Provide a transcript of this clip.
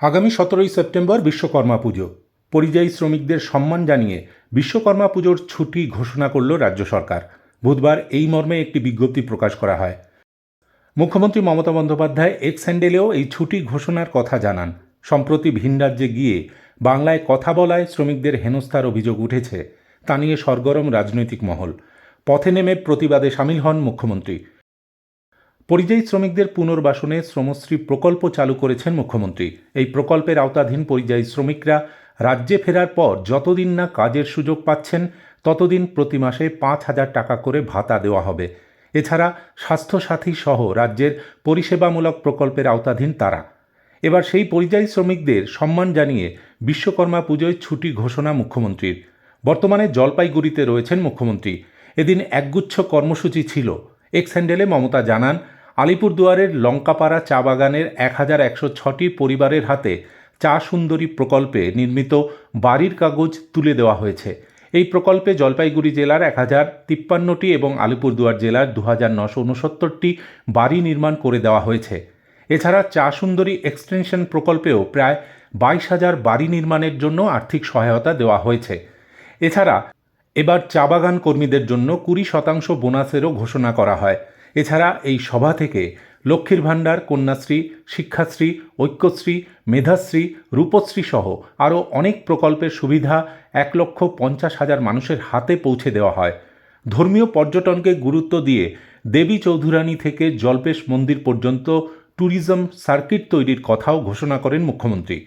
আগামী সতেরোই সেপ্টেম্বর বিশ্বকর্মা পুজো। পরিযায়ী শ্রমিকদের সম্মান জানিয়ে বিশ্বকর্মা পুজোর ছুটি ঘোষণা করল রাজ্য সরকার। বুধবার এই মর্মে একটি বিজ্ঞপ্তি প্রকাশ করা হয়। মুখ্যমন্ত্রী মমতা বন্দ্যোপাধ্যায় এক্স হ্যান্ডেলেও এই ছুটি ঘোষণার কথা জানান। সম্প্রতি ভিন রাজ্যে গিয়ে বাংলায় কথা বলায় শ্রমিকদের হেনস্থার অভিযোগ উঠেছে। তা নিয়ে সরগরম রাজনৈতিক মহল। পথে নেমে প্রতিবাদে সামিল হন মুখ্যমন্ত্রী। পরিযায়ী শ্রমিকদের পুনর্বাসনে শ্রমশ্রী প্রকল্প চালু করেছেন মুখ্যমন্ত্রী। এই প্রকল্পের আওতাধীন পরিযায়ী শ্রমিকরা রাজ্যে ফেরার পর যতদিন না কাজের সুযোগ পাচ্ছেন, ততদিন প্রতি মাসে পাঁচ হাজার টাকা করে ভাতা দেওয়া হবে। এছাড়া স্বাস্থ্যসাথী সহ রাজ্যের পরিষেবামূলক প্রকল্পের আওতাধীন তারা। এবার সেই পরিযায়ী শ্রমিকদের সম্মান জানিয়ে বিশ্বকর্মা পুজোয় ছুটি ঘোষণা মুখ্যমন্ত্রীর। বর্তমানে জলপাইগুড়িতে রয়েছেন মুখ্যমন্ত্রী। এদিন একগুচ্ছ কর্মসূচি ছিল। এক্স হ্যান্ডেলে মমতা জানান আলিপুরদুয়ারের লঙ্কাপাড়া চা বাগানের এক হাজার একশো ছটি পরিবারের হাতে চা সুন্দরী প্রকল্পে নির্মিত বাড়ির কাগজ তুলে দেওয়া হয়েছে। এই প্রকল্পে জলপাইগুড়ি জেলার এক হাজার তিপ্পান্নটি এবং আলিপুরদুয়ার জেলার দু হাজার নশো উনসত্তরটি বাড়ি নির্মাণ করে দেওয়া হয়েছে। এছাড়া চা সুন্দরী এক্সটেনশন প্রকল্পেও প্রায় বাইশ হাজার বাড়ি নির্মাণের জন্য আর্থিক সহায়তা দেওয়া হয়েছে। এছাড়া এবার চা বাগান কর্মীদের জন্য কুড়ি শতাংশ বোনাসেরও ঘোষণা করা হয়। এছাড়া এই সভা থেকে লক্ষ্মীর ভাণ্ডার, কন্যাশ্রী, শিক্ষাশ্রী, ঐক্যশ্রী, মেধাশ্রী, রূপশ্রী সহ আরও অনেক প্রকল্পের সুবিধা এক লক্ষ পঞ্চাশ হাজার মানুষের হাতে পৌঁছে দেওয়া হয়। ধর্মীয় পর্যটনকে গুরুত্ব দিয়ে দেবী চৌধুরানী থেকে জল্পেশ মন্দির পর্যন্ত ট্যুরিজম সার্কিট তৈরির কথাও ঘোষণা করেন মুখ্যমন্ত্রী।